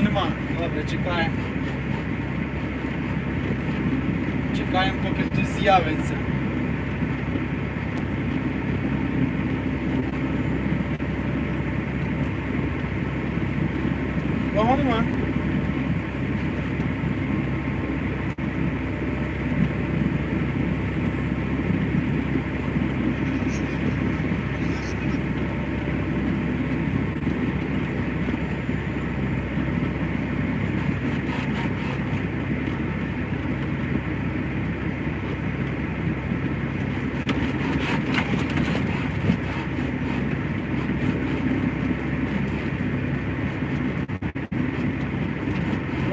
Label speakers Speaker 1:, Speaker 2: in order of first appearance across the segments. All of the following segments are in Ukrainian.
Speaker 1: Нікого нема. Добре, чекаємо. Чекаємо, поки хтось з'явиться. Кого нема?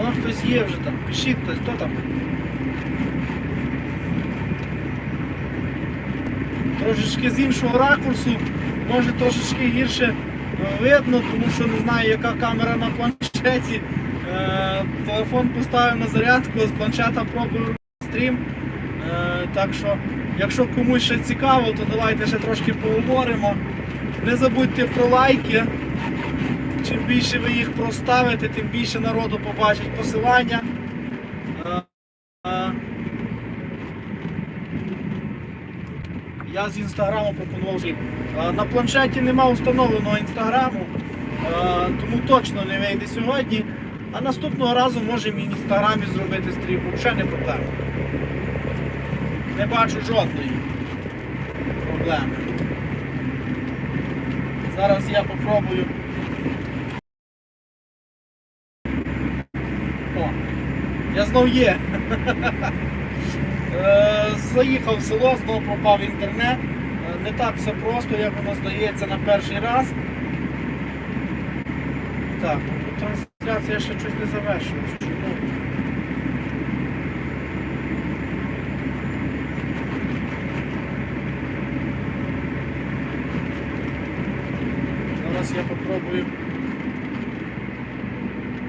Speaker 1: Вон хтось є вже там. Пишіть хтось, хто там? Трошечки з іншого ракурсу, може трошечки гірше видно, тому що не знаю, яка камера на планшеті. Е, телефон поставив на зарядку, з планшета пробую стрім. Е, так що, якщо комусь ще цікаво, то давайте ще трошки поговоримо. Не забудьте про лайки. Чим більше ви їх проставите, тим більше народу побачить посилання. Я з інстаграму пропонував. На планшеті нема встановленого інстаграму, тому точно не вийде сьогодні. А наступного разу можемо і в інстаграмі зробити стрім. Взагалі не проблема. Не бачу жодної проблеми. Зараз я попробую. О, я знов є. Е, Заїхав в село, знову пропав інтернет. Е, Не так все просто, як воно здається на перший раз. Так, ну тут трансляція ще щось не завершилась. Чому? Зараз я попробую.